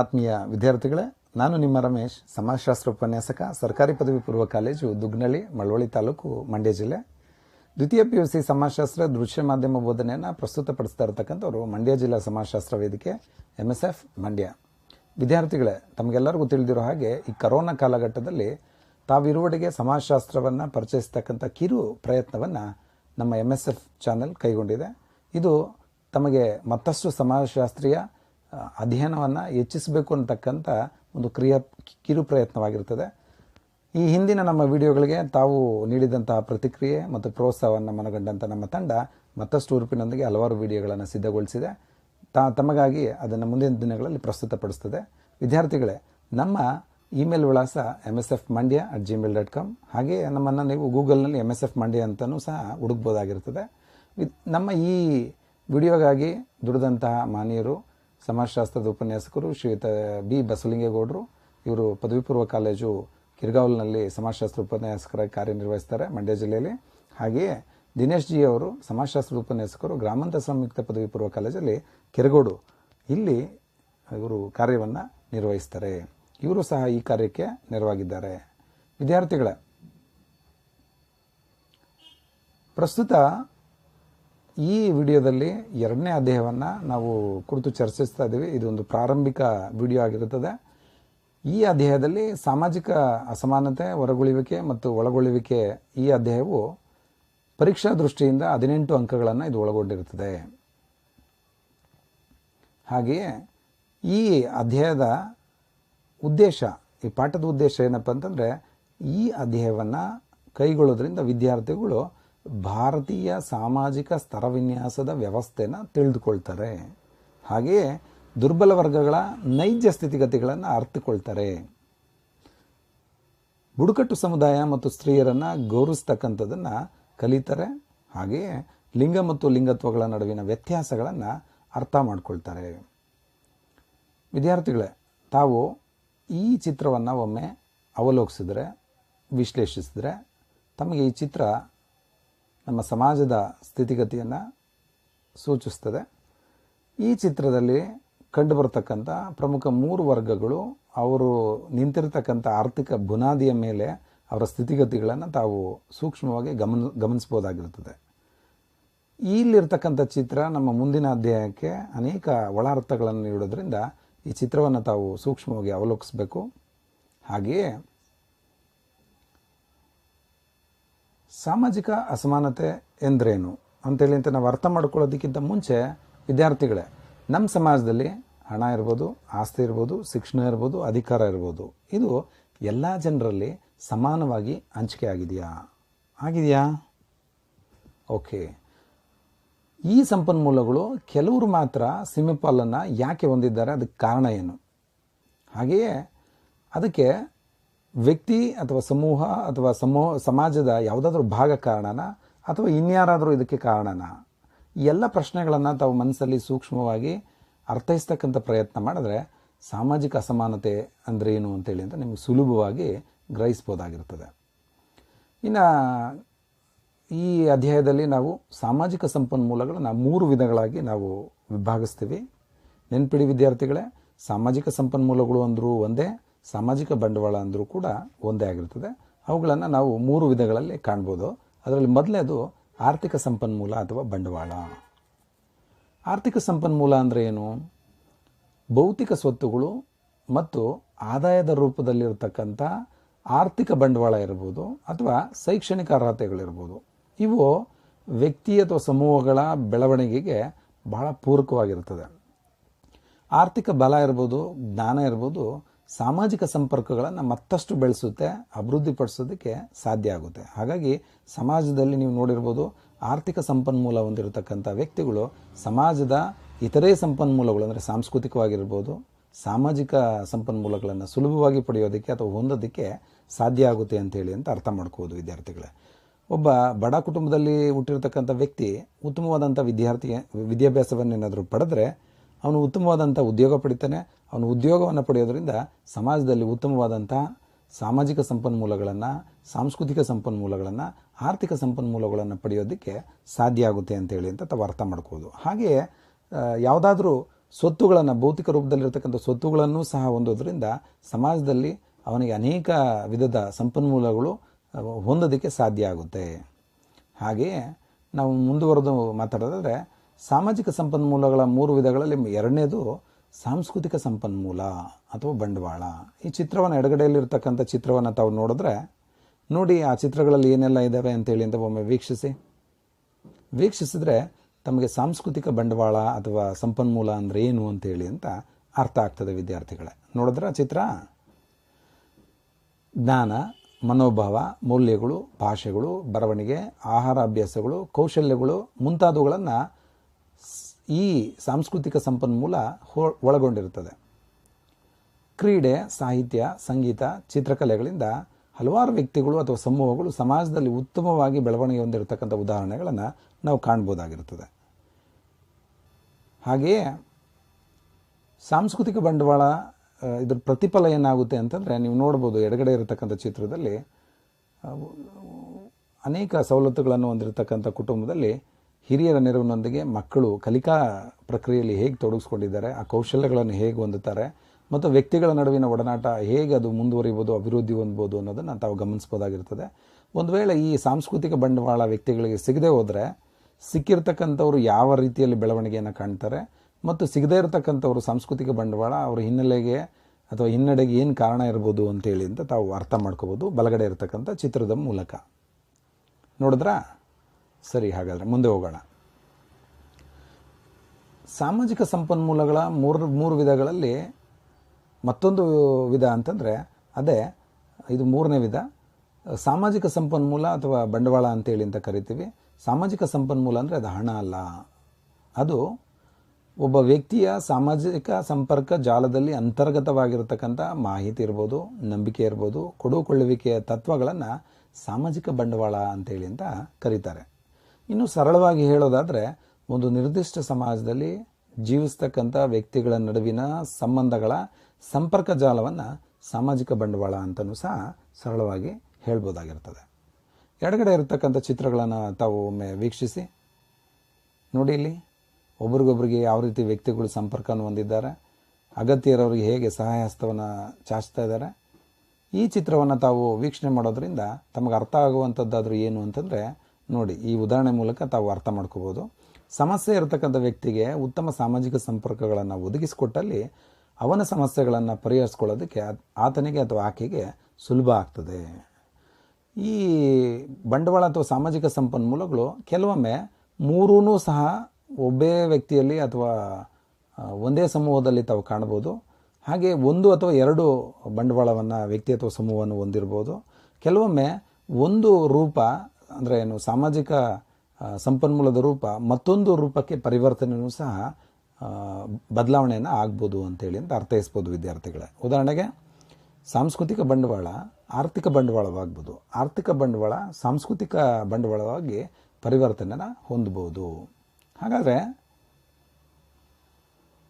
ಆತ್ಮೀಯ ವಿದ್ಯಾರ್ಥಿಗಳೇ, ನಾನು ನಿಮ್ಮ ರಮೇಶ್, ಸಮಾಜಶಾಸ್ತ್ರ ಉಪನ್ಯಾಸಕ, ಸರ್ಕಾರಿ ಪದವಿ ಪೂರ್ವ ಕಾಲೇಜು, ದುಗ್ನಳ್ಳಿ, ಮಳವಳ್ಳಿ ತಾಲೂಕು, ಮಂಡ್ಯ ಜಿಲ್ಲೆ. ದ್ವಿತೀಯ ಪಿ ಯು ಸಿ ಸಮಾಜಶಾಸ್ತ್ರ ದೃಶ್ಯ ಮಾಧ್ಯಮ ಬೋಧನೆಯನ್ನು ಪ್ರಸ್ತುತಪಡಿಸ್ತಾ ಇರತಕ್ಕಂಥವ್ರು ಮಂಡ್ಯ ಜಿಲ್ಲಾ ಸಮಾಜಶಾಸ್ತ್ರ ವೇದಿಕೆ ಎಂ ಎಸ್ ಎಫ್ ಮಂಡ್ಯ. ವಿದ್ಯಾರ್ಥಿಗಳೇ, ತಮಗೆಲ್ಲರಿಗೂ ತಿಳಿದಿರೋ ಹಾಗೆ ಈ ಕರೋನಾ ಕಾಲಘಟ್ಟದಲ್ಲಿ ತಾವಿರುವಡೆಗೆ ಸಮಾಜಶಾಸ್ತ್ರವನ್ನು ಪರಿಚಯಿಸ್ತಕ್ಕಂಥ ಕಿರು ಪ್ರಯತ್ನವನ್ನು ನಮ್ಮ ಎಂ ಎಸ್ ಎಫ್ ಚಾನೆಲ್ ಕೈಗೊಂಡಿದೆ. ಇದು ತಮಗೆ ಮತ್ತಷ್ಟು ಸಮಾಜಶಾಸ್ತ್ರೀಯ ಅಧ್ಯಯನವನ್ನು ಹೆಚ್ಚಿಸಬೇಕು ಅಂತಕ್ಕಂಥ ಒಂದು ಕ್ರಿಯಾ ಕಿರು ಪ್ರಯತ್ನವಾಗಿರ್ತದೆ. ಈ ಹಿಂದಿನ ನಮ್ಮ ವಿಡಿಯೋಗಳಿಗೆ ತಾವು ನೀಡಿದಂತಹ ಪ್ರತಿಕ್ರಿಯೆ ಮತ್ತು ಪ್ರೋತ್ಸಾಹವನ್ನು ಮನಗಂಡಂಥ ನಮ್ಮ ತಂಡ ಮತ್ತಷ್ಟು ಉರುಪಿನೊಂದಿಗೆ ಹಲವಾರು ವಿಡಿಯೋಗಳನ್ನು ಸಿದ್ಧಗೊಳಿಸಿದೆ. ತಾ, ತಮಗಾಗಿ ಅದನ್ನು ಮುಂದಿನ ದಿನಗಳಲ್ಲಿ ಪ್ರಸ್ತುತಪಡಿಸ್ತದೆ. ವಿದ್ಯಾರ್ಥಿಗಳೇ, ನಮ್ಮ ಇಮೇಲ್ ವಿಳಾಸ M S F Mandya at Gmail dot com ಹಾಗೆ ನಮ್ಮನ್ನು ನೀವು ಗೂಗಲ್ನಲ್ಲಿ ಎಂ ಎಸ್ ಎಫ್ ಮಂಡ್ಯ ಅಂತಲೂ ಸಹ ಹುಡುಕ್ಬೋದಾಗಿರ್ತದೆ. ನಮ್ಮ ಈ ವಿಡಿಯೋಗಾಗಿ ದುಡಿದಂತಹ ಮಾನ್ಯರು ಸಮಾಜಶಾಸ್ತ್ರದ ಉಪನ್ಯಾಸಕರು ಶ್ರೀಯುತ ಬಿ. ಬಸವಲಿಂಗೇಗೌಡರು, ಇವರು ಪದವಿ ಪೂರ್ವ ಕಾಲೇಜು ಕಿರ್ಗಾವಲ್ನಲ್ಲಿ ಸಮಾಜಶಾಸ್ತ್ರ ಉಪನ್ಯಾಸಕರಾಗಿ ಕಾರ್ಯನಿರ್ವಹಿಸ್ತಾರೆ ಮಂಡ್ಯ ಜಿಲ್ಲೆಯಲ್ಲಿ. ಹಾಗೆಯೇ ದಿನೇಶ್ ಜಿ ಅವರು ಸಮಾಜಶಾಸ್ತ್ರದ ಉಪನ್ಯಾಸಕರು ಗ್ರಾಮಾಂತ ಸಂಯುಕ್ತ ಪದವಿ ಪೂರ್ವ ಕಾಲೇಜಲ್ಲಿ ಕೆರಗೋಡು. ಇಲ್ಲಿ ಇವರು ಕಾರ್ಯವನ್ನು ನಿರ್ವಹಿಸ್ತಾರೆ. ಇವರು ಸಹ ಈ ಕಾರ್ಯಕ್ಕೆ ನೆರವಾಗಿದ್ದಾರೆ. ವಿದ್ಯಾರ್ಥಿಗಳೇ, ಪ್ರಸ್ತುತ ಈ ವಿಡಿಯೋದಲ್ಲಿ ಎರಡನೇ ಅಧ್ಯಾಯವನ್ನು ನಾವು ಕುರಿತು ಚರ್ಚಿಸ್ತಾ ಇದ್ದೀವಿ. ಇದೊಂದು ಪ್ರಾರಂಭಿಕ ವಿಡಿಯೋ ಆಗಿರುತ್ತದೆ. ಈ ಅಧ್ಯಾಯದಲ್ಲಿ ಸಾಮಾಜಿಕ ಅಸಮಾನತೆ, ಹೊರಗುಳಿವಿಕೆ ಮತ್ತು ಒಳಗೊಳ್ಳುವಿಕೆ ಈ ಅಧ್ಯಾಯವು ಪರೀಕ್ಷಾ ದೃಷ್ಟಿಯಿಂದ ಹದಿನೆಂಟು ಅಂಕಗಳನ್ನು ಇದು ಒಳಗೊಂಡಿರುತ್ತದೆ. ಹಾಗೆಯೇ ಈ ಅಧ್ಯಾಯದ ಉದ್ದೇಶ, ಈ ಪಾಠದ ಉದ್ದೇಶ ಏನಪ್ಪ ಅಂತಂದರೆ ಈ ಅಧ್ಯಾಯವನ್ನು ಕೈಗೊಳ್ಳೋದ್ರಿಂದ ವಿದ್ಯಾರ್ಥಿಗಳು ಭಾರತೀಯ ಸಾಮಾಜಿಕ ಸ್ತರವಿನ್ಯಾಸದ ವ್ಯವಸ್ಥೆನ ತಿಳಿದುಕೊಳ್ತಾರೆ. ಹಾಗೆಯೇ ದುರ್ಬಲ ವರ್ಗಗಳ ನೈಜ ಸ್ಥಿತಿಗತಿಗಳನ್ನು ಅರ್ಥಕೊಳ್ತಾರೆ. ಬುಡಕಟ್ಟು ಸಮುದಾಯ ಮತ್ತು ಸ್ತ್ರೀಯರನ್ನು ಗೌರವಿಸ್ತಕ್ಕಂಥದ್ದನ್ನು ಕಲಿತಾರೆ, ಹಾಗೆಯೇ ಲಿಂಗ ಮತ್ತು ಲಿಂಗತ್ವಗಳ ನಡುವಿನ ವ್ಯತ್ಯಾಸಗಳನ್ನು ಅರ್ಥ ಮಾಡ್ಕೊಳ್ತಾರೆ. ವಿದ್ಯಾರ್ಥಿಗಳೇ, ತಾವು ಈ ಚಿತ್ರವನ್ನು ಒಮ್ಮೆ ಅವಲೋಕಿಸಿದ್ರೆ, ವಿಶ್ಲೇಷಿಸಿದ್ರೆ, ತಮಗೆ ಈ ಚಿತ್ರ ನಮ್ಮ ಸಮಾಜದ ಸ್ಥಿತಿಗತಿಯನ್ನು ಸೂಚಿಸ್ತದೆ. ಈ ಚಿತ್ರದಲ್ಲಿ ಕಂಡುಬರತಕ್ಕಂಥ ಪ್ರಮುಖ ಮೂರು ವರ್ಗಗಳು ಅವರು ನಿಂತಿರತಕ್ಕಂಥ ಆರ್ಥಿಕ ಬುನಾದಿಯ ಮೇಲೆ ಅವರ ಸ್ಥಿತಿಗತಿಗಳನ್ನು ತಾವು ಸೂಕ್ಷ್ಮವಾಗಿ ಗಮನ ಗಮನಿಸ್ಬೋದಾಗಿರುತ್ತದೆ ಇಲ್ಲಿರ್ತಕ್ಕಂಥ ಚಿತ್ರ ನಮ್ಮ ಮುಂದಿನ ಅಧ್ಯಾಯಕ್ಕೆ ಅನೇಕ ಒಳ ಅರ್ಥಗಳನ್ನು ನೀಡೋದ್ರಿಂದ ಈ ಚಿತ್ರವನ್ನು ತಾವು ಸೂಕ್ಷ್ಮವಾಗಿ ಅವಲೋಕಿಸಬೇಕು. ಹಾಗೆಯೇ ಸಾಮಾಜಿಕ ಅಸಮಾನತೆ ಎಂದ್ರೇನು? ಅಂತೇಳಿ ಅಂತ ನಾವು ಅರ್ಥ ಮಾಡ್ಕೊಳ್ಳೋದಕ್ಕಿಂತ ಮುಂಚೆ ವಿದ್ಯಾರ್ಥಿಗಳೇ ನಮ್ಮ ಸಮಾಜದಲ್ಲಿ ಹಣ ಇರ್ಬೋದು, ಆಸ್ತಿ ಇರ್ಬೋದು, ಶಿಕ್ಷಣ ಇರ್ಬೋದು, ಅಧಿಕಾರ ಇರ್ಬೋದು, ಇದು ಎಲ್ಲ ಜನರಲ್ಲಿ ಸಮಾನವಾಗಿ ಹಂಚಿಕೆ ಆಗಿದೆಯಾ? ಆಗಿದೆಯಾ? ಓಕೆ. ಈ ಸಂಪನ್ಮೂಲಗಳು ಕೆಲವರು ಮಾತ್ರ ಸಿಂಹಪಾಲನ್ನು ಯಾಕೆ ಹೊಂದಿದ್ದಾರೆ? ಅದಕ್ಕೆ ಕಾರಣ ಏನು? ಹಾಗೆಯೇ ಅದಕ್ಕೆ ವ್ಯಕ್ತಿ ಅಥವಾ ಸಮೂಹ ಅಥವಾ ಸಮೂಹ ಸಮಾಜದ ಯಾವುದಾದ್ರೂ ಭಾಗ ಕಾರಣನ ಅಥವಾ ಇನ್ಯಾರಾದರೂ ಇದಕ್ಕೆ ಕಾರಣನ ಎಲ್ಲ ಪ್ರಶ್ನೆಗಳನ್ನು ತಾವು ಮನಸ್ಸಲ್ಲಿ ಸೂಕ್ಷ್ಮವಾಗಿ ಅರ್ಥೈಸ್ತಕ್ಕಂಥ ಪ್ರಯತ್ನ ಮಾಡಿದ್ರೆ ಸಾಮಾಜಿಕ ಅಸಮಾನತೆ ಅಂದರೆ ಏನು ಅಂತೇಳಿ ಅಂತ ನಿಮಗೆ ಸುಲಭವಾಗಿ ಗ್ರಹಿಸ್ಬೋದಾಗಿರ್ತದೆ. ಇನ್ನು ಈ ಅಧ್ಯಾಯದಲ್ಲಿ ನಾವು ಸಾಮಾಜಿಕ ಸಂಪನ್ಮೂಲಗಳನ್ನು ಮೂರು ವಿಧಗಳಾಗಿ ನಾವು ವಿಭಾಗಿಸ್ತೀವಿ. ನೆನ್ಪಿಡಿ ವಿದ್ಯಾರ್ಥಿಗಳೇ, ಸಾಮಾಜಿಕ ಸಂಪನ್ಮೂಲಗಳು ಅಂದರೂ ಒಂದೇ ಸಾಮಾಜಿಕ ಬಂಡವಾಳ ಅಂದರೂ ಕೂಡ ಒಂದೇ ಆಗಿರ್ತದೆ. ಅವುಗಳನ್ನು ನಾವು ಮೂರು ವಿಧಗಳಲ್ಲಿ ಕಾಣ್ಬೋದು. ಅದರಲ್ಲಿ ಮೊದಲೇದು ಆರ್ಥಿಕ ಸಂಪನ್ಮೂಲ ಅಥವಾ ಬಂಡವಾಳ. ಆರ್ಥಿಕ ಸಂಪನ್ಮೂಲ ಅಂದರೆ ಏನು? ಭೌತಿಕ ಸ್ವತ್ತುಗಳು ಮತ್ತು ಆದಾಯದ ರೂಪದಲ್ಲಿರತಕ್ಕಂಥ ಆರ್ಥಿಕ ಬಂಡವಾಳ ಇರ್ಬೋದು ಅಥವಾ ಶೈಕ್ಷಣಿಕ ಅರ್ಹತೆಗಳಿರ್ಬೋದು. ಇವು ವ್ಯಕ್ತಿ ಅಥವಾ ಸಮೂಹಗಳ ಬೆಳವಣಿಗೆಗೆ ಬಹಳ ಪೂರಕವಾಗಿರ್ತದೆ. ಆರ್ಥಿಕ ಬಲ ಇರ್ಬೋದು, ಜ್ಞಾನ ಇರ್ಬೋದು ಸಾಮಾಜಿಕ ಸಂಪರ್ಕಗಳನ್ನು ಮತ್ತಷ್ಟು ಬೆಳೆಸುತ್ತೆ, ಅಭಿವೃದ್ಧಿಪಡಿಸೋದಕ್ಕೆ ಸಾಧ್ಯ ಆಗುತ್ತೆ. ಹಾಗಾಗಿ ಸಮಾಜದಲ್ಲಿ ನೀವು ನೋಡಿರ್ಬೋದು ಆರ್ಥಿಕ ಸಂಪನ್ಮೂಲ ಹೊಂದಿರತಕ್ಕಂಥ ವ್ಯಕ್ತಿಗಳು ಸಮಾಜದ ಇತರೆ ಸಂಪನ್ಮೂಲಗಳು ಅಂದರೆ ಸಾಂಸ್ಕೃತಿಕವಾಗಿರ್ಬೋದು, ಸಾಮಾಜಿಕ ಸಂಪನ್ಮೂಲಗಳನ್ನು ಸುಲಭವಾಗಿ ಪಡೆಯೋದಕ್ಕೆ ಅಥವಾ ಹೊಂದೋದಕ್ಕೆ ಸಾಧ್ಯ ಆಗುತ್ತೆ ಅಂತೇಳಿ ಅಂತ ಅರ್ಥ ಮಾಡ್ಕೋಬೋದು ವಿದ್ಯಾರ್ಥಿಗಳೇ. ಒಬ್ಬ ಬಡ ಕುಟುಂಬದಲ್ಲಿ ಹುಟ್ಟಿರ್ತಕ್ಕಂಥ ವ್ಯಕ್ತಿ ಉತ್ತಮವಾದಂಥ ವಿದ್ಯಾರ್ಥಿ, ವಿದ್ಯಾಭ್ಯಾಸವನ್ನೇನಾದರೂ ಪಡೆದ್ರೆ ಅವನು ಉತ್ತಮವಾದಂಥ ಉದ್ಯೋಗ ಪಡಿತಾನೆ ಅವನು ಉದ್ಯೋಗವನ್ನು ಪಡೆಯೋದರಿಂದ ಸಮಾಜದಲ್ಲಿ ಉತ್ತಮವಾದಂಥ ಸಾಮಾಜಿಕ ಸಂಪನ್ಮೂಲಗಳನ್ನು, ಸಾಂಸ್ಕೃತಿಕ ಸಂಪನ್ಮೂಲಗಳನ್ನು, ಆರ್ಥಿಕ ಸಂಪನ್ಮೂಲಗಳನ್ನು ಪಡೆಯೋದಕ್ಕೆ ಸಾಧ್ಯ ಆಗುತ್ತೆ ಅಂತೇಳಿ ಅಂತ ತಾವು ಅರ್ಥ ಮಾಡ್ಕೋದು ಹಾಗೆಯೇ ಯಾವುದಾದ್ರೂ ಸ್ವತ್ತುಗಳನ್ನು, ಭೌತಿಕ ರೂಪದಲ್ಲಿರ್ತಕ್ಕಂಥ ಸ್ವತ್ತುಗಳನ್ನು ಸಹ ಹೊಂದೋದ್ರಿಂದ ಸಮಾಜದಲ್ಲಿ ಅವನಿಗೆ ಅನೇಕ ವಿಧದ ಸಂಪನ್ಮೂಲಗಳು ಹೊಂದೋದಕ್ಕೆ ಸಾಧ್ಯ ಆಗುತ್ತೆ. ಹಾಗೆಯೇ, ನಾವು ಮುಂದುವರೆದು ಮಾತಾಡೋದಾದರೆ, ಸಾಮಾಜಿಕ ಸಂಪನ್ಮೂಲಗಳ ಮೂರು ವಿಧಗಳಲ್ಲಿ ಎರಡನೇದು ಸಾಂಸ್ಕೃತಿಕ ಸಂಪನ್ಮೂಲ ಅಥವಾ ಬಂಡವಾಳ, ಈ ಚಿತ್ರವನ್ನು ಎಡಗಡೆಯಲ್ಲಿರ್ತಕ್ಕಂಥ ಚಿತ್ರವನ್ನು ತಾವು ನೋಡಿದ್ರೆ, ನೋಡಿ ಆ ಚಿತ್ರಗಳಲ್ಲಿ ಏನೆಲ್ಲ ಇದ್ದಾವೆ ಅಂತೇಳಿ ಅಂತ ಒಮ್ಮೆ ವೀಕ್ಷಿಸಿ. ವೀಕ್ಷಿಸಿದ್ರೆ ತಮಗೆ ಸಾಂಸ್ಕೃತಿಕ ಬಂಡವಾಳ ಅಥವಾ ಸಂಪನ್ಮೂಲ ಅಂದರೆ ಏನು ಅಂತೇಳಿ ಅಂತ ಅರ್ಥ ಆಗ್ತದೆ ವಿದ್ಯಾರ್ಥಿಗಳೇ. ನೋಡಿದ್ರೆ ಚಿತ್ರ? ಜ್ಞಾನ, ಮನೋಭಾವ, ಮೌಲ್ಯಗಳು, ಭಾಷೆಗಳು, ಬರವಣಿಗೆ, ಆಹಾರ ಅಭ್ಯಾಸಗಳು, ಕೌಶಲ್ಯಗಳು ಮುಂತಾದವುಗಳನ್ನು ಈ ಸಾಂಸ್ಕೃತಿಕ ಸಂಪನ್ಮೂಲ ಒಳಗೊಂಡಿರುತ್ತದೆ. ಕ್ರೀಡೆ, ಸಾಹಿತ್ಯ, ಸಂಗೀತ, ಚಿತ್ರಕಲೆಗಳಿಂದ ಹಲವಾರು ವ್ಯಕ್ತಿಗಳು ಅಥವಾ ಸಮೂಹಗಳು ಸಮಾಜದಲ್ಲಿ ಉತ್ತಮವಾಗಿ ಬೆಳವಣಿಗೆ ಹೊಂದಿರತಕ್ಕಂಥ ಉದಾಹರಣೆಗಳನ್ನು ನಾವು ಕಾಣ್ಬೋದಾಗಿರುತ್ತದೆ. ಹಾಗೆಯೇ ಸಾಂಸ್ಕೃತಿಕ ಬಂಡವಾಳ ಇದ್ರ ಪ್ರತಿಫಲ ಏನಾಗುತ್ತೆ ಅಂತಂದರೆ ನೀವು ನೋಡ್ಬೋದು ಎಡಗಡೆ ಇರತಕ್ಕಂಥ ಚಿತ್ರದಲ್ಲಿ ಅನೇಕ ಸವಲತ್ತುಗಳನ್ನು ಹೊಂದಿರತಕ್ಕಂಥ ಕುಟುಂಬದಲ್ಲಿ ಹಿರಿಯರ ನೆರವಿನೊಂದಿಗೆ ಮಕ್ಕಳು ಕಲಿಕಾ ಪ್ರಕ್ರಿಯೆಯಲ್ಲಿ ಹೇಗೆ ತೊಡಗಿಸ್ಕೊಂಡಿದ್ದಾರೆ, ಆ ಕೌಶಲ್ಯಗಳನ್ನು ಹೇಗೆ ಹೊಂದುತ್ತಾರೆ, ಮತ್ತು ವ್ಯಕ್ತಿಗಳ ನಡುವಿನ ಒಡನಾಟ ಹೇಗೆ ಅದು ಮುಂದುವರಿಬೋದು, ಅಭಿವೃದ್ಧಿ ಹೊಂದ್ಬೋದು ಅನ್ನೋದನ್ನು ತಾವು ಗಮನಿಸ್ಬೋದಾಗಿರ್ತದೆ. ಒಂದು ವೇಳೆ ಈ ಸಾಂಸ್ಕೃತಿಕ ಬಂಡವಾಳ ವ್ಯಕ್ತಿಗಳಿಗೆ ಸಿಗದೆ ಹೋದರೆ ಸಿಕ್ಕಿರ್ತಕ್ಕಂಥವ್ರು ಯಾವ ರೀತಿಯಲ್ಲಿ ಬೆಳವಣಿಗೆಯನ್ನು ಕಾಣ್ತಾರೆ, ಮತ್ತು ಸಿಗದೇ ಇರತಕ್ಕಂಥವ್ರು ಸಾಂಸ್ಕೃತಿಕ ಬಂಡವಾಳ ಅವರ ಹಿನ್ನೆಲೆಗೆ ಅಥವಾ ಹಿನ್ನಡೆಗೆ ಏನು ಕಾರಣ ಇರ್ಬೋದು ಅಂತೇಳಿ ಅಂತ ತಾವು ಅರ್ಥ ಮಾಡ್ಕೋಬೋದು. ಬಲಗಡೆ ಇರತಕ್ಕಂಥ ಚಿತ್ರದ ಮೂಲಕ. ನೋಡಿದ್ರಾ? ಸರಿ, ಹಾಗಾದರೆ ಮುಂದೆ ಹೋಗೋಣ. ಸಾಮಾಜಿಕ ಸಂಪನ್ಮೂಲಗಳ ಮೂರು ಮೂರು ವಿಧಗಳಲ್ಲಿ ಮತ್ತೊಂದು ವಿಧ ಅಂತಂದರೆ, ಅದೇ, ಇದು ಮೂರನೇ ವಿಧ. ಸಾಮಾಜಿಕ ಸಂಪನ್ಮೂಲ ಅಥವಾ ಬಂಡವಾಳ ಅಂತೇಳಿ ಅಂತ ಕರಿತೀವಿ. ಸಾಮಾಜಿಕ ಸಂಪನ್ಮೂಲ ಅಂದರೆ ಅದು ಹಣ ಅಲ್ಲ. ಅದು ಒಬ್ಬ ವ್ಯಕ್ತಿಯ ಸಾಮಾಜಿಕ ಸಂಪರ್ಕ ಜಾಲದಲ್ಲಿ ಅಂತರ್ಗತವಾಗಿರತಕ್ಕಂಥ ಮಾಹಿತಿ ಇರ್ಬೋದು, ನಂಬಿಕೆ ಇರ್ಬೋದು, ಕೊಡುಕೊಳ್ಳುವಿಕೆಯ ತತ್ವಗಳನ್ನು ಸಾಮಾಜಿಕ ಬಂಡವಾಳ ಅಂತೇಳಿ ಅಂತ ಕರೀತಾರೆ. ಇನ್ನು ಸರಳವಾಗಿ ಹೇಳೋದಾದರೆ, ಒಂದು ನಿರ್ದಿಷ್ಟ ಸಮಾಜದಲ್ಲಿ ಜೀವಿಸ್ತಕ್ಕಂಥ ವ್ಯಕ್ತಿಗಳ ನಡುವಿನ ಸಂಬಂಧಗಳ ಸಂಪರ್ಕ ಜಾಲವನ್ನು ಸಾಮಾಜಿಕ ಬಂಡವಾಳ ಅಂತಲೂ ಸಹ ಸರಳವಾಗಿ ಹೇಳ್ಬೋದಾಗಿರ್ತದೆ. ಎಡಗಡೆ ಇರತಕ್ಕಂಥ ಚಿತ್ರಗಳನ್ನು ತಾವು ಒಮ್ಮೆ ವೀಕ್ಷಿಸಿ. ನೋಡಿ ಇಲ್ಲಿ, ಒಬ್ರಿಗೊಬ್ರಿಗೆ ಯಾವ ರೀತಿ ವ್ಯಕ್ತಿಗಳು ಸಂಪರ್ಕವನ್ನು ಹೊಂದಿದ್ದಾರೆ ಅಗತ್ಯ ಹೇಗೆ ಸಹಾಯ ಹಸ್ತವನ್ನು ಚಾಚ್ತಾ ಇದ್ದಾರೆ. ಈ ಚಿತ್ರವನ್ನು ತಾವು ವೀಕ್ಷಣೆ ಮಾಡೋದ್ರಿಂದ ತಮಗೆ ಅರ್ಥ ಆಗುವಂಥದ್ದಾದರೂ ಏನು ಅಂತಂದರೆ ನೋಡಿ, ಈ ಉದಾಹರಣೆ ಮೂಲಕ ತಾವು ಅರ್ಥ ಮಾಡ್ಕೋಬೋದು. ಸಮಸ್ಯೆ ಇರತಕ್ಕಂಥ ವ್ಯಕ್ತಿಗೆ ಉತ್ತಮ ಸಾಮಾಜಿಕ ಸಂಪರ್ಕಗಳನ್ನು ಒದಗಿಸಿಕೊಟ್ಟಲ್ಲಿ ಅವನ ಸಮಸ್ಯೆಗಳನ್ನು ಪರಿಹರಿಸ್ಕೊಳ್ಳೋದಕ್ಕೆ ಆತ್- ಆತನಿಗೆ ಅಥವಾ ಆಕೆಗೆ ಸುಲಭ ಆಗ್ತದೆ. ಈ ಬಂಡವಾಳ ಅಥವಾ ಸಾಮಾಜಿಕ ಸಂಪನ್ಮೂಲಗಳು ಕೆಲವೊಮ್ಮೆ ಮೂರೂ ಸಹ ಒಬ್ಬೇ ವ್ಯಕ್ತಿಯಲ್ಲಿ ಅಥವಾ ಒಂದೇ ಸಮೂಹದಲ್ಲಿ ತಾವು ಕಾಣ್ಬೋದು. ಹಾಗೆ ಒಂದು ಅಥವಾ ಎರಡು ಬಂಡವಾಳವನ್ನು ವ್ಯಕ್ತಿ ಅಥವಾ ಸಮೂಹವನ್ನು ಹೊಂದಿರ್ಬೋದು. ಕೆಲವೊಮ್ಮೆ ಒಂದು ರೂಪ ಅಂದರೆ ಏನು, ಸಾಮಾಜಿಕ ಸಂಪನ್ಮೂಲದ ರೂಪ, ಮತ್ತೊಂದು ರೂಪಕ್ಕೆ ಪರಿವರ್ತನೆಯೂ ಸಹ ಬದಲಾವಣೆಯನ್ನು ಆಗ್ಬೋದು ಅಂತೇಳಿ ಅಂತ ಅರ್ಥೈಸ್ಬೋದು ವಿದ್ಯಾರ್ಥಿಗಳೇ. ಉದಾಹರಣೆಗೆ, ಸಾಂಸ್ಕೃತಿಕ ಬಂಡವಾಳ ಆರ್ಥಿಕ ಬಂಡವಾಳವಾಗ್ಬೋದು. ಆರ್ಥಿಕ ಬಂಡವಾಳ ಸಾಂಸ್ಕೃತಿಕ ಬಂಡವಾಳವಾಗಿ ಪರಿವರ್ತನೆನ ಹೊಂದಬಹುದು ಹಾಗಾದರೆ,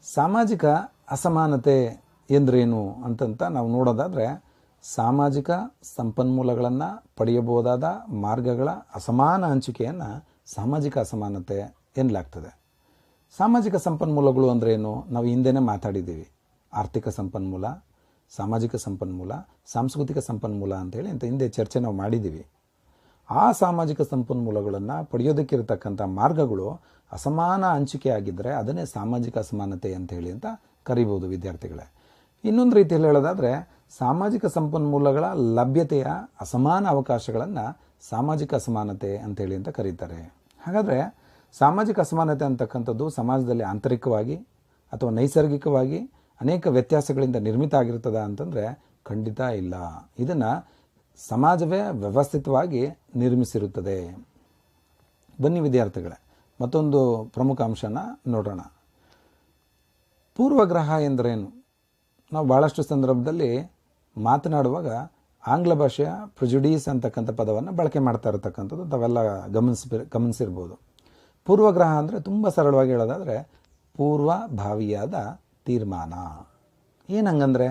ಸಾಮಾಜಿಕ ಅಸಮಾನತೆ ಎಂದ್ರೇನು ಅಂತಂತ ನಾವು ನೋಡೋದಾದರೆ ಸಾಮಾಜಿಕ ಸಂಪನ್ಮೂಲಗಳನ್ನು ಪಡೆಯಬಹುದಾದ ಮಾರ್ಗಗಳ ಅಸಮಾನ ಹಂಚಿಕೆಯನ್ನು ಸಾಮಾಜಿಕ ಅಸಮಾನತೆ ಎನ್ನಲಾಗ್ತದೆ. ಸಾಮಾಜಿಕ ಸಂಪನ್ಮೂಲಗಳು ಅಂದ್ರೆ ಏನು? ನಾವು ಹಿಂದೆನೇ ಮಾತಾಡಿದ್ದೀವಿ. ಆರ್ಥಿಕ ಸಂಪನ್ಮೂಲ, ಸಾಮಾಜಿಕ ಸಂಪನ್ಮೂಲ, ಸಾಂಸ್ಕೃತಿಕ ಸಂಪನ್ಮೂಲ ಅಂತೇಳಿ ಅಂತ ಹಿಂದೆ ಚರ್ಚೆ ನಾವು ಮಾಡಿದ್ದೀವಿ. ಆ ಸಾಮಾಜಿಕ ಸಂಪನ್ಮೂಲಗಳನ್ನು ಪಡೆಯೋದಕ್ಕಿರತಕ್ಕಂಥ ಮಾರ್ಗಗಳು ಅಸಮಾನ ಹಂಚಿಕೆ ಆಗಿದ್ದರೆ ಅದನ್ನೇ ಸಾಮಾಜಿಕ ಅಸಮಾನತೆ ಅಂತ ಹೇಳಿ ಅಂತ ಕರಿಬೋದು ವಿದ್ಯಾರ್ಥಿಗಳೇ. ಇನ್ನೊಂದು ರೀತಿಯಲ್ಲಿ ಹೇಳೋದಾದರೆ ಸಾಮಾಜಿಕ ಸಂಪನ್ಮೂಲಗಳ ಲಭ್ಯತೆಯ ಅಸಮಾನ ಅವಕಾಶಗಳನ್ನು ಸಾಮಾಜಿಕ ಅಸಮಾನತೆ ಅಂತೇಳಿ ಅಂತ ಕರೀತಾರೆ. ಹಾಗಾದರೆ ಸಾಮಾಜಿಕ ಅಸಮಾನತೆ ಅಂತಕ್ಕಂಥದ್ದು ಸಮಾಜದಲ್ಲಿ ಆಂತರಿಕವಾಗಿ ಅಥವಾ ನೈಸರ್ಗಿಕವಾಗಿ ಅನೇಕ ವ್ಯತ್ಯಾಸಗಳಿಂದ ನಿರ್ಮಿತ ಆಗಿರ್ತದ ಅಂತಂದರೆ ಖಂಡಿತ ಇಲ್ಲ. ಇದನ್ನು ಸಮಾಜವೇ ವ್ಯವಸ್ಥಿತವಾಗಿ ನಿರ್ಮಿಸಿರುತ್ತದೆ. ಬನ್ನಿ ವಿದ್ಯಾರ್ಥಿಗಳೇ, ಮತ್ತೊಂದು ಪ್ರಮುಖ ಅಂಶನ ನೋಡೋಣ. ಪೂರ್ವಗ್ರಹ ಎಂದರೇನು? ನಾವು ಭಾಳಷ್ಟು ಸಂದರ್ಭದಲ್ಲಿ ಮಾತನಾಡುವಾಗ ಆಂಗ್ಲ ಭಾಷೆಯ ಪ್ರಿಜುಡೀಸ್ ಅಂತಕ್ಕಂಥ ಪದವನ್ನು ಬಳಕೆ ಮಾಡ್ತಾ ಇರತಕ್ಕಂಥದ್ದು ತಾವೆಲ್ಲ ಗಮನಿಸಿ ಗಮನಿಸಿರ್ಬೋದು. ಪೂರ್ವಗ್ರಹ ಅಂದರೆ ತುಂಬ ಸರಳವಾಗಿ ಹೇಳೋದಾದರೆ ಪೂರ್ವಭಾವಿಯಾದ ತೀರ್ಮಾನ. ಏನು ಹಂಗಂದ್ರೆ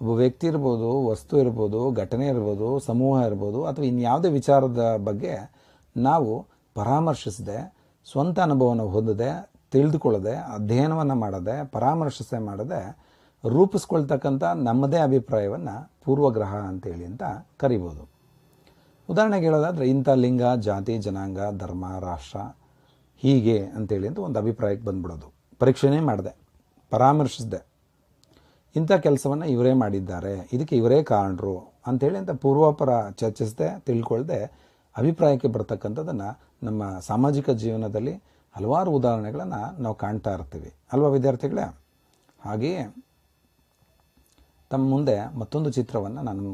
ಒಬ್ಬ ವ್ಯಕ್ತಿ ಇರ್ಬೋದು, ವಸ್ತು ಇರ್ಬೋದು, ಘಟನೆ ಇರ್ಬೋದು, ಸಮೂಹ ಇರ್ಬೋದು, ಅಥವಾ ಇನ್ಯಾವುದೇ ವಿಚಾರದ ಬಗ್ಗೆ ನಾವು ಪರಾಮರ್ಶಿಸದೆ, ಸ್ವಂತ ಅನುಭವನ ಹೊಂದದೆ, ತಿಳಿದುಕೊಳ್ಳದೆ, ಅಧ್ಯಯನವನ್ನು ಮಾಡದೆ, ಪರಾಮರ್ಶಿಸದೆ ಮಾಡದೆ ರೂಪಿಸ್ಕೊಳ್ತಕ್ಕಂಥ ನಮ್ಮದೇ ಅಭಿಪ್ರಾಯವನ್ನು ಪೂರ್ವಗ್ರಹ ಅಂತೇಳಿ ಅಂತ ಕರಿಬೋದು. ಉದಾಹರಣೆಗೆ ಹೇಳೋದಾದರೆ ಇಂಥ ಲಿಂಗ, ಜಾತಿ, ಜನಾಂಗ, ಧರ್ಮ, ರಾಷ್ಟ್ರ ಹೀಗೆ ಅಂತೇಳಿ ಅಂತ ಒಂದು ಅಭಿಪ್ರಾಯಕ್ಕೆ ಬಂದ್ಬಿಡೋದು. ಪರೀಕ್ಷೆನೇ ಮಾಡಿದೆ, ಪರಾಮರ್ಶಿಸಿದೆ. ಇಂಥ ಕೆಲಸವನ್ನು ಇವರೇ ಮಾಡಿದ್ದಾರೆ, ಇದಕ್ಕೆ ಇವರೇ ಕಾರಣರು ಅಂಥೇಳಿ ಅಂತ ಪೂರ್ವಾಪರ ಚರ್ಚಿಸದೆ ತಿಳ್ಕೊಳ್ಳದೆ ಅಭಿಪ್ರಾಯಕ್ಕೆ ಬರ್ತಕ್ಕಂಥದ್ದನ್ನು ನಮ್ಮ ಸಾಮಾಜಿಕ ಜೀವನದಲ್ಲಿ ಹಲವಾರು ಉದಾಹರಣೆಗಳನ್ನು ನಾವು ಕಾಣ್ತಾ ಇರ್ತೀವಿ. ಅಲ್ವಾ ವಿದ್ಯಾರ್ಥಿಗಳೇ? ಹಾಗೆಯೇ ತಮ್ಮ ಮುಂದೆ ಮತ್ತೊಂದು ಚಿತ್ರವನ್ನು ನಾನು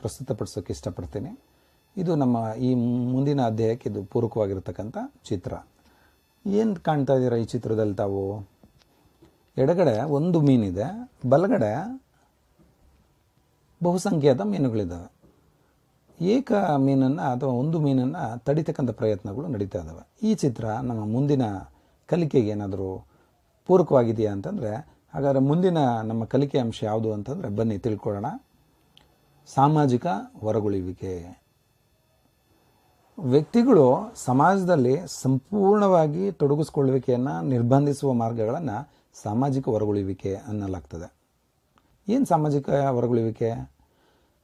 ಪ್ರಸ್ತುತಪಡಿಸೋಕೆ ಇಷ್ಟಪಡ್ತೀನಿ. ಇದು ನಮ್ಮ ಈ ಮುಂದಿನ ಅಧ್ಯಾಯಕ್ಕೆ ಇದು ಪೂರಕವಾಗಿರ್ತಕ್ಕಂಥ ಚಿತ್ರ. ಏನು ಕಾಣ್ತಾ ಇದ್ದೀರಾ ಈ ಚಿತ್ರದಲ್ಲಿ ತಾವು? ಎಡಗಡೆ ಒಂದು ಮೀನಿದೆ, ಬಲಗಡೆ ಬಹುಸಂಖ್ಯಾತ ಮೀನುಗಳಿದ್ದಾವೆ ಏಕ ಮೀನನ್ನು ಅಥವಾ ಒಂದು ಮೀನನ್ನು ತಡಿತಕ್ಕಂಥ ಪ್ರಯತ್ನಗಳು ನಡೀತಾ ಇದ್ದಾವೆ ಈ ಚಿತ್ರ ನಮ್ಮ ಮುಂದಿನ ಕಲಿಕೆಗೆ ಏನಾದರೂ ಪೂರಕವಾಗಿದೆಯಾ ಅಂತಂದರೆ ಹಾಗಾದರೆ ಮುಂದಿನ ನಮ್ಮ ಕಲಿಕೆ ಅಂಶ ಯಾವುದು ಅಂತಂದರೆ ಬನ್ನಿ ತಿಳ್ಕೊಳ್ಳೋಣ. ಸಾಮಾಜಿಕ ಹೊರಗುಳಿವಿಕೆ ವ್ಯಕ್ತಿಗಳು ಸಮಾಜದಲ್ಲಿ ಸಂಪೂರ್ಣವಾಗಿ ತೊಡಗಿಸ್ಕೊಳ್ಳುವಿಕೆಯನ್ನು, ನಿರ್ಬಂಧಿಸುವ ಮಾರ್ಗಗಳನ್ನು ಸಾಮಾಜಿಕ ಹೊರಗುಳಿವಿಕೆ ಅನ್ನಲಾಗ್ತದೆ. ಏನು ಸಾಮಾಜಿಕ ಹೊರಗುಳಿವಿಕೆ?